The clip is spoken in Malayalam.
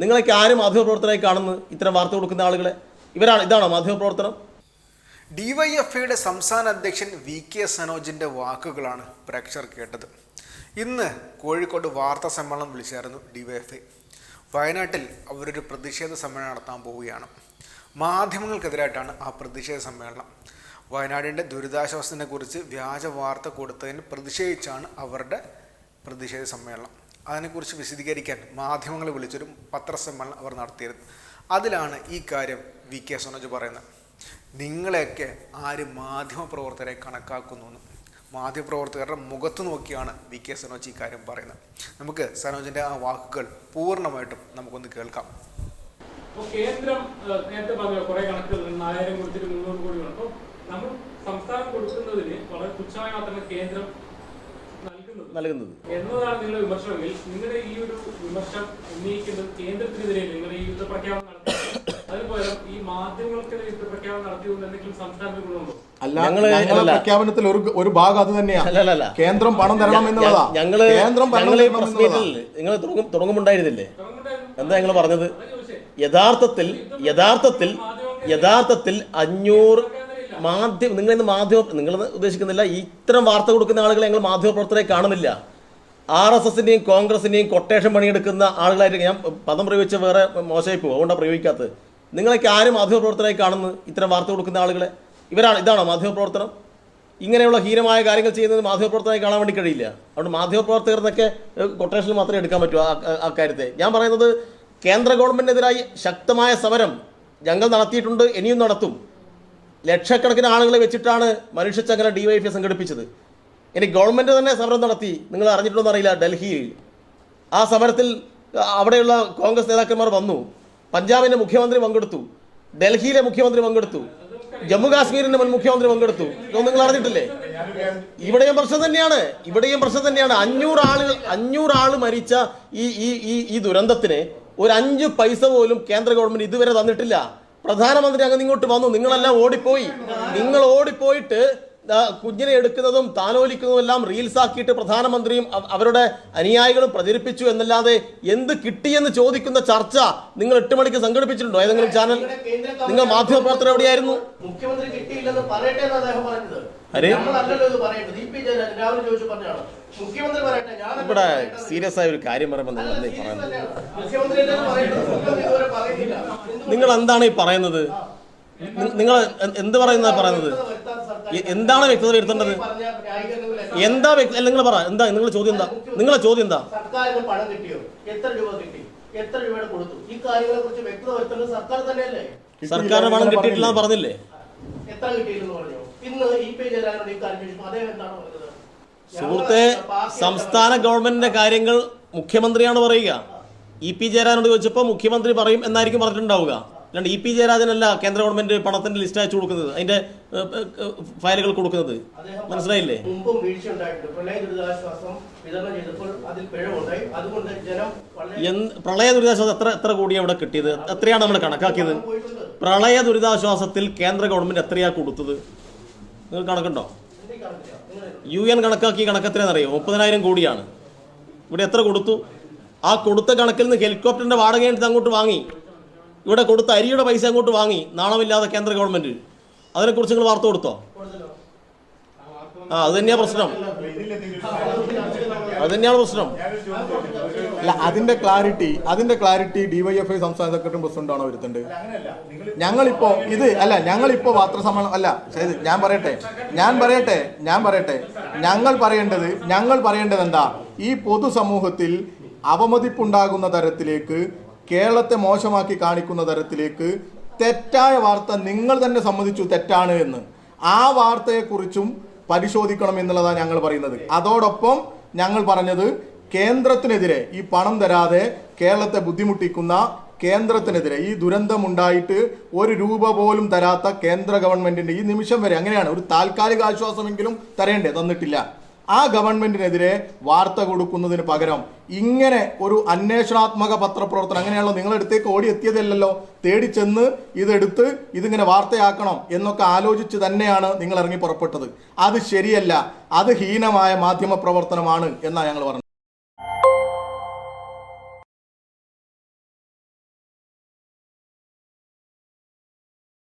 നിങ്ങളൊക്കെ ആരും മാധ്യമപ്രവർത്തനമായി കാണുന്നു? ഇത്തരം വാർത്ത കൊടുക്കുന്ന ആളുകളെ. ഇവരാണ് ഇതാണോ മാധ്യമപ്രവർത്തനം? ഡിവൈഎഫ്ഐയുടെ സംസ്ഥാന അധ്യക്ഷൻ വി കെ സനോജിന്റെ വാക്കുകളാണ് പ്രേക്ഷകർ കേട്ടത്. ഇന്ന് കോഴിക്കോട് വാർത്താ സമ്മേളനം വിളിച്ചായിരുന്നു ഡിവൈഎഫ്ഐ. വയനാട്ടിൽ അവരൊരു പ്രതിഷേധ സമ്മേളനം നടത്താൻ പോവുകയാണ്. മാധ്യമങ്ങൾക്കെതിരായിട്ടാണ് ആ പ്രതിഷേധ സമ്മേളനം. വയനാടിന്റെ ദുരിതാശ്വാസത്തിനെക്കുറിച്ച് വ്യാജ വാർത്ത കൊടുത്തതിന് പ്രതിഷേധിച്ചാണ് അവരുടെ പ്രതിഷേധ സമ്മേളനം. അതിനെക്കുറിച്ച് വിശദീകരിക്കാൻ മാധ്യമങ്ങളെ വിളിച്ചൊരു പത്രസമ്മേളനം അവർ നടത്തിയിരുന്നു. അതിലാണ് ഈ കാര്യം വി കെ സനോജ് പറയുന്നത്. നിങ്ങളെയൊക്കെ ആര് മാധ്യമപ്രവർത്തകരെ കണക്കാക്കുന്നു എന്ന്. മാധ്യമപ്രവർത്തകരുടെ മുഖത്ത് നോക്കിയാണ് വി കെ സനോജ് ഈ കാര്യം പറയുന്നത്. നമുക്ക് സനോജിന്റെ ആ വാക്കുകൾ പൂർണമായിട്ടും നമുക്കൊന്ന് കേൾക്കാം. അപ്പോൾ കേന്ദ്രം നേരത്തെ പറഞ്ഞ കുറെ കണക്കുകൾ നാലായിരം കൊടുത്തിട്ട് മുന്നൂറ് കോടി അപ്പോൾ നമ്മൾ സംസ്ഥാനം കൊടുക്കുന്നതിന് വളരെ തുച്ഛമായി മാത്രമേ കേന്ദ്രം നൽകുന്നത്. എന്നതാണ് നിങ്ങളുടെ വിമർശനമെങ്കിൽ നിങ്ങളുടെ ഈ ഒരു വിമർശനം ഉന്നയിക്കുന്നത് കേന്ദ്രത്തിനെതിരെ നിങ്ങൾ ഈ യുദ്ധപ്രഖ്യാപനം ഈ മാധ്യമങ്ങൾക്കെതിരെ യുദ്ധപ്രഖ്യാപനം നടത്തിയതുകൊണ്ട് എന്തെങ്കിലും സംസ്ഥാനത്തിന് ഗുണമുണ്ടോ? അല്ല ഞങ്ങൾ ഞങ്ങളുടെ പ്രഖ്യാപനത്തിൽ ഒരു ഒരു ഭാഗം അത് തന്നെയാ. അല്ല, അല്ല, അല്ല. കേന്ദ്രം പണം തരണം എന്നുള്ളതാ. ഞങ്ങൾ കേന്ദ്രം നിങ്ങൾ തുടങ്ങും തുടങ്ങുമുണ്ടായിരുന്നില്ലേ. എന്താ ഞങ്ങൾ പറഞ്ഞത്? യഥാർത്ഥത്തിൽ യഥാർത്ഥത്തിൽ യഥാർത്ഥത്തിൽ അഞ്ഞൂറ് മാധ്യമ നിങ്ങൾ ഇന്ന് മാധ്യമ നിങ്ങൾ ഉദ്ദേശിക്കുന്നില്ല ഇത്തരം വാർത്ത കൊടുക്കുന്ന ആളുകളെ ഞങ്ങൾ മാധ്യമപ്രവർത്തകരെ കാണുന്നില്ല. ആർ എസ് എസിന്റെയും കോൺഗ്രസിന്റെയും കൊട്ടേഷൻ പണിയെടുക്കുന്ന ആളുകളായിട്ട് ഞാൻ പദം പ്രയോഗിച്ച വേറെ മോശമായി പോകും അതുകൊണ്ടാണ് പ്രയോഗിക്കാത്തത്. നിങ്ങളൊക്കെ ആരും മാധ്യമപ്രവർത്തകരായി കാണുന്നു ഇത്തരം വാർത്ത കൊടുക്കുന്ന ആളുകളെ. ഇവരാണ് ഇതാണോ മാധ്യമപ്രവർത്തനം? ഇങ്ങനെയുള്ള ഹീനമായ കാര്യങ്ങൾ ചെയ്യുന്നത് മാധ്യമപ്രവർത്തകരായി കാണാൻ വേണ്ടി കഴിയില്ല. അതുകൊണ്ട് മാധ്യമപ്രവർത്തകർ എന്നൊക്കെ കൊട്ടേഷൻ മാത്രമേ എടുക്കാൻ പറ്റൂ ആ- കാര്യത്തെ. ഞാൻ പറയുന്നത് കേന്ദ്ര ഗവൺമെന്റിനെതിരായി ശക്തമായ സമരം ഞങ്ങൾ നടത്തിയിട്ടുണ്ട് ഇനിയും നടത്തും. ലക്ഷക്കണക്കിന് ആളുകളെ വെച്ചിട്ടാണ് മനുഷ്യച്ചങ്ങല ഡിവൈഎഫ്ഐ സംഘടിപ്പിച്ചത്. ഇനി ഗവൺമെന്റ് തന്നെ സമരം നടത്തി. നിങ്ങൾ അറിഞ്ഞിട്ടുണ്ടോ അറിയില്ല ഡൽഹിയിൽ. ആ സമരത്തിൽ അവിടെയുള്ള കോൺഗ്രസ് നേതാക്കന്മാർ വന്നു. പഞ്ചാബിന്റെ മുഖ്യമന്ത്രി പങ്കെടുത്തു. ഡൽഹിയിലെ മുഖ്യമന്ത്രി പങ്കെടുത്തു. ജമ്മു കാശ്മീരിന്റെ മുൻ മുഖ്യമന്ത്രി പങ്കെടുത്തു. ഇതൊന്നും നിങ്ങൾ അറിഞ്ഞിട്ടില്ലേ? ഇവിടെയും പ്രശ്നം തന്നെയാണ്. ഇവിടെയും പ്രശ്നം തന്നെയാണ്. അഞ്ഞൂറ് ആളുകൾ അഞ്ഞൂറ് ആൾ മരിച്ച ഈ ഈ ഈ ദുരന്തത്തിന് ഒരു അഞ്ച് പൈസ പോലും കേന്ദ്ര ഗവൺമെന്റ് ഇതുവരെ തന്നിട്ടില്ല. പ്രധാനമന്ത്രി അങ്ങ് ഇങ്ങോട്ട് വന്നു. നിങ്ങളെല്ലാം ഓടിപ്പോയി. നിങ്ങൾ ഓടിപ്പോയിട്ട് കുഞ്ഞിനെ എടുക്കുന്നതും താനോലിക്കുന്നതും എല്ലാം റീൽസ് ആക്കിയിട്ട് പ്രധാനമന്ത്രിയും അവരുടെ അനുയായികളും പ്രചരിപ്പിച്ചു എന്നല്ലാതെ എന്ത് കിട്ടിയെന്ന് ചോദിക്കുന്ന ചർച്ച നിങ്ങൾ എട്ട് മണിക്ക് സംഘടിപ്പിച്ചിട്ടുണ്ടോ? ഏതെങ്കിലും ചാനൽ നിങ്ങൾ മാധ്യമപ്രവർത്തനം എവിടെയായിരുന്നു? മുഖ്യമന്ത്രി കിട്ടിയില്ലെന്ന് പറയട്ടെ എന്ന് അദ്ദേഹം പറഞ്ഞത്. ഇവിടെ സീരിയസ് ആയ ഒരു കാര്യം പറയുമ്പോൾ നിങ്ങൾ എന്തേ പറയുന്നത്? നിങ്ങൾ എന്താണ് ഈ പറയുന്നത്? നിങ്ങൾ എന്ത് പറയുന്നത് പറയുന്നത്? എന്താണ് വ്യക്തത വരുത്തേണ്ടത്? എന്താ വ്യക്തി നിങ്ങൾ പറ. എന്താ നിങ്ങളുടെ ചോദ്യം എന്താ? നിങ്ങളെ ചോദ്യം എന്താ? സർക്കാരിന് പണം കിട്ടിയോ? എത്ര രൂപ കിട്ടി? എത്ര രൂപയുടെ കൊടുത്തു? ഈ കാര്യങ്ങളെ കുറിച്ച് വ്യക്തത വരുത്തേണ്ടത് സർക്കാർ തന്നെയല്ലേ? സർക്കാരിന് പണം കിട്ടിയിട്ടില്ല എന്ന് പറഞ്ഞില്ലേ? എത്ര കിട്ടിയില്ലെന്ന് പറഞ്ഞു? ഇന്ന് ഈ കാര്യം എന്താണ് സുഹൃത്തെ സംസ്ഥാന ഗവൺമെന്റിന്റെ കാര്യങ്ങൾ മുഖ്യമന്ത്രിയാണ് പറയുക. ഇ പി ജയരാജനോട് ചോദിച്ചപ്പോൾ മുഖ്യമന്ത്രി പറയും എന്നായിരിക്കും പറഞ്ഞിട്ടുണ്ടാവുക. അല്ലാണ്ട് ഇ പി ജയരാജനല്ല കേന്ദ്ര ഗവൺമെന്റ് പണത്തിന്റെ ലിസ്റ്റ് അയച്ചു കൊടുക്കുന്നത്. അതിന്റെ ഫയലുകൾ കൊടുക്കുന്നത്. മനസ്സിലായില്ലേ? പ്രളയ ദുരിതാശ്വാസം എത്ര എത്ര കോടി അവിടെ കിട്ടിയത്? എത്രയാണ് നമ്മൾ കണക്കാക്കിയത്? പ്രളയ ദുരിതാശ്വാസത്തിൽ കേന്ദ്ര ഗവൺമെന്റ് എത്രയാ കൊടുത്തത്? നിങ്ങൾ കണക്കുണ്ടോ? യു എൻ കണക്കാക്കി കണക്കെത്രയാണെന്നറിയോ മുപ്പതിനായിരം കോടിയാണ്. ഇവിടെ എത്ര കൊടുത്തു? ആ കൊടുത്ത കണക്കിൽ നിന്ന് ഹെലികോപ്റ്ററിന്റെ വാടക എടുത്ത് അങ്ങോട്ട് വാങ്ങി. ഇവിടെ കൊടുത്ത അരിയുടെ പൈസ അങ്ങോട്ട് വാങ്ങി. നാണമില്ലാതെ കേന്ദ്ര ഗവൺമെന്റ്. അതിനെക്കുറിച്ച് നിങ്ങൾ വാർത്ത കൊടുത്തോ? ആ അത് തന്നെയാ പ്രശ്നം. അത് തന്നെയാണ് പ്രശ്നം. അല്ല അതിന്റെ ക്ലാരിറ്റി അതിന്റെ ക്ലാരിറ്റി ഡിവൈഎഫ്ഐ സംസ്ഥാന സെക്രട്ടറി പ്രസിഡന്റാണോ വരുത്തേണ്ടത്? ഞങ്ങളിപ്പോ ഇത് അല്ല ഞങ്ങളിപ്പോ പത്രസമ്മേളനം അല്ല ഞാൻ പറയട്ടെ ഞാൻ പറയട്ടെ ഞാൻ പറയട്ടെ. ഞങ്ങൾ പറയേണ്ടത് ഞങ്ങൾ പറയേണ്ടത് എന്താ? ഈ പൊതുസമൂഹത്തിൽ അവമതിപ്പുണ്ടാകുന്ന തരത്തിലേക്ക് കേരളത്തെ മോശമാക്കി കാണിക്കുന്ന തരത്തിലേക്ക് തെറ്റായ വാർത്ത നിങ്ങൾ തന്നെ സമ്മതിച്ചു തെറ്റാണ് എന്ന്. ആ വാർത്തയെക്കുറിച്ചും പരിശോധിക്കണം എന്നുള്ളതാണ് ഞങ്ങൾ പറയുന്നത്. അതോടൊപ്പം ഞങ്ങൾ പറഞ്ഞത് കേന്ദ്രത്തിനെതിരെ ഈ പണം തരാതെ കേരളത്തെ ബുദ്ധിമുട്ടിക്കുന്ന കേന്ദ്രത്തിനെതിരെ ഈ ദുരന്തമുണ്ടായിട്ട് ഒരു രൂപ പോലും തരാത്ത കേന്ദ്ര ഗവൺമെന്റിന്റെ ഈ നിമിഷം വരെ അങ്ങനെയാണ്. ഒരു താൽക്കാലിക ആശ്വാസമെങ്കിലും തരേണ്ടേ? തന്നിട്ടില്ല. ആ ഗവൺമെന്റിനെതിരെ വാർത്ത കൊടുക്കുന്നതിന് പകരം ഇങ്ങനെ ഒരു അന്വേഷണാത്മക പത്രപ്രവർത്തനം അങ്ങനെയാണല്ലോ നിങ്ങളെടുത്തേക്ക് ഓടി എത്തിയതല്ലല്ലോ തേടി ചെന്ന് ഇതെടുത്ത് ഇതിങ്ങനെ വാർത്തയാക്കണം എന്നൊക്കെ ആലോചിച്ച് തന്നെയാണ് നിങ്ങൾ ഇറങ്ങി പുറപ്പെട്ടത്. അത് ശരിയല്ല അത് ഹീനമായ മാധ്യമ പ്രവർത്തനമാണ് എന്നാണ് ഞങ്ങൾ പറഞ്ഞത്.